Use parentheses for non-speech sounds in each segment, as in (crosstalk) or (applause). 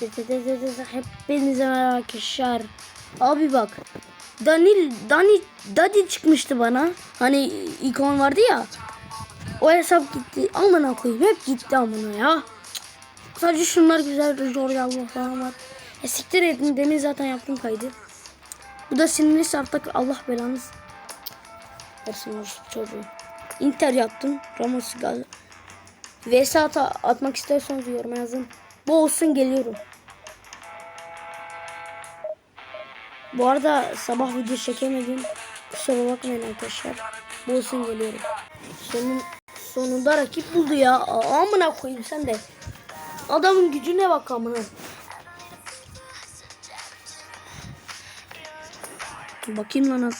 Hepinize merhaba arkadaşlar. Abi bak. Danil, Dani, Dadi çıkmıştı bana. Hani ikon vardı ya. O hesap gitti. Amına koyayım. Hep gitti amına ya. Sadece şunlar güzel. Zor yalma falan var. E siktir edin. Demin zaten yaptım kaydı. Bu da sinirliyse artık Allah belanız. Versin çocuğu. Inter yaptım. Ramos gaz. VS ata atmak isterseniz yoruma yazın. Bu olsun geliyorum. Bu arada sabah video çekemedim. Kusura bakmayın arkadaşlar. Bu olsun geliyorum. Sonun, sonunda rakip buldu ya. Aa, Amına koyayım sen de. Adamın gücüne bak amına. Bakayım lan.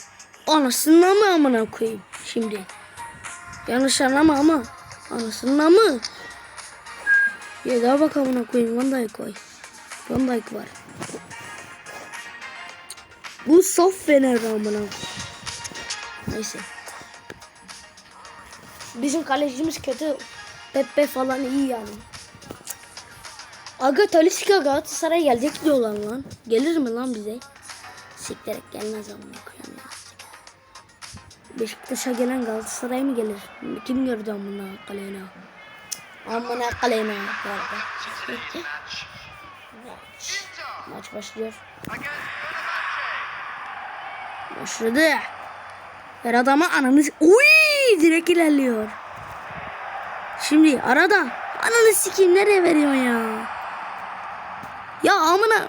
Anasını mı amına koyayım şimdi. Yanlış anlama ama. Anasını mı? Ya daha bak amına koyayım. Van Dijk var. Van Dijk var. Bu soft fener amına. Neyse. Bizim kalecimiz kötü. Pepe falan iyi yani. Aga Talisca Galatasaray gelecek diyorlar lan. Gelir mi lan bize? Siklerek gelmez amına koyayım ya. Beşiktaş'a gelen Galatasaray mı gelir? Kim gördü amına kalena? Amına kalena. bu arada. Maç. Maç başlıyor. Başladı. Ver adama ananı... Uy, direkt ilerliyor. Şimdi arada. Ananı sikeyim nereye veriyorsun ya? Ya amına.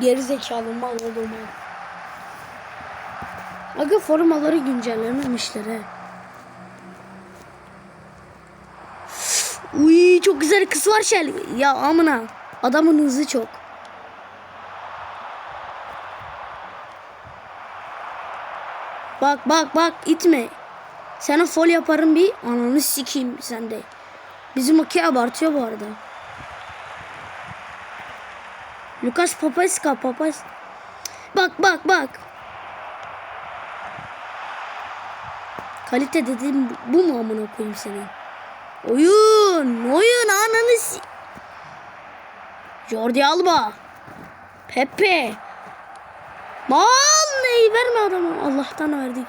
Geri zekalı mal oldu mal. Aga formaları güncellememişler he. Uy çok güzel kız var şel. Ya amına. Adamın hızı çok. Bak bak bak itme. Sana fol yaparım bir ananı sikeyim sende. Bizim okey abartıyor bu arada. Lucas Papaska Papas. Bak bak bak. Kalite dediğim bu- mu amına koyayım seni? Oyun, oyun ananı si... Jordi Alba. Pepe. Mal neyi verme adama. Allah'tan verdik.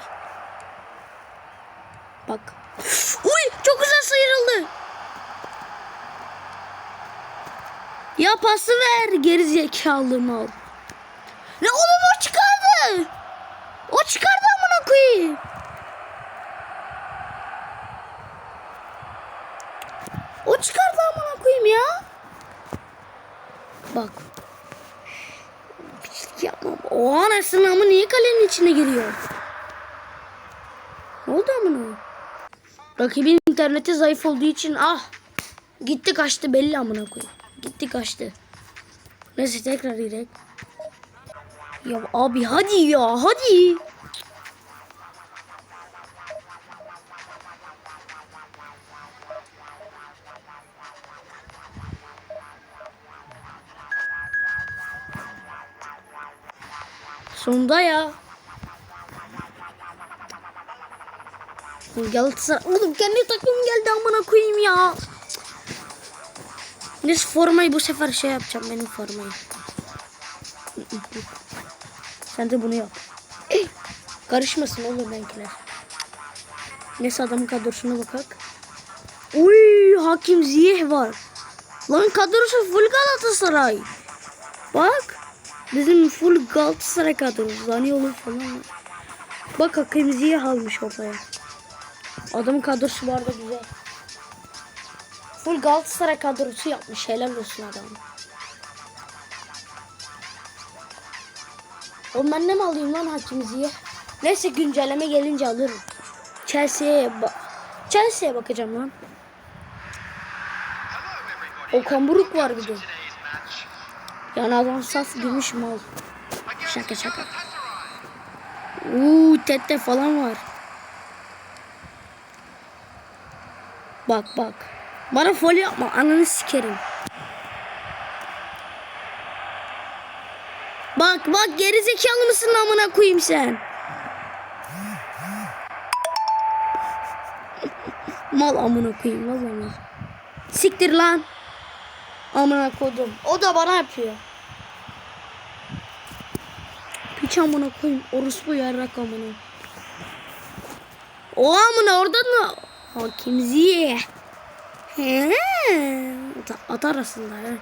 Bak. Uy çok güzel sıyrıldı. Ya pası ver geri zekalı mal. Ne oğlum o çıkardı. O çıkardı amına koyayım. O çıkardı amına koyayım ya. Bak. Pislik yapmam. O anasını amı niye kalenin içine giriyor? Ne oldu amına? Rakibin interneti zayıf olduğu için ah gitti kaçtı belli amına koyayım. Gitti kaçtı. Neyse tekrar girek. Ya abi hadi ya hadi. Sonunda ya. Galatasaray. Oğlum kendi takımım geldi amına koyayım ya. Neyse formayı bu sefer şey yapacağım benim formayı. Sen de bunu yap. Karışmasın oğlum benimkiler. Neyse adamın kadrosuna bakak. Uy Hakim Ziyeh var. Lan kadrosu full Galatasaray. Bak. Bizim full Galatasaray kadrosu. Zaniolo falan var. Bak Hakim Ziyeh almış ortaya. Adamın kadrosu bu arada güzel. Full Galatasaray kadrosu yapmış. Helal olsun adam. Oğlum ben ne mi alayım lan Hakimizi'ye? Neyse güncelleme gelince alırım. Chelsea'ye ba Chelsea'ye bakacağım lan. Okan Buruk var bir de. Yani adam saf gümüş mal. Şaka şaka. Uuu tette falan var. Bak bak. Bana fol yapma ananı sikerim. Bak bak geri zekalı mısın amına koyayım sen? Mal amına koyayım vallahi. Siktir lan. Amına kodum. O da bana yapıyor. Piç amına koyayım. Orospu yarrak amına. O amına oradan mı? Hakimzi. He. At- Atar aslında. He.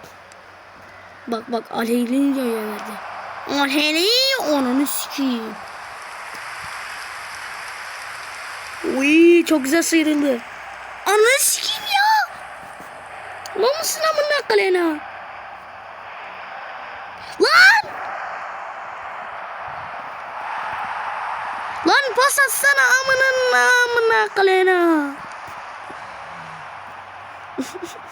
Bak bak aleyhli diyor ya verdi. Aleyhli onu sikeyim. Uy çok güzel sıyrıldı. Ananı sikeyim ya. Lan mısın amına kalena? Lan! Lan pas atsana amına amına kalena. (laughs)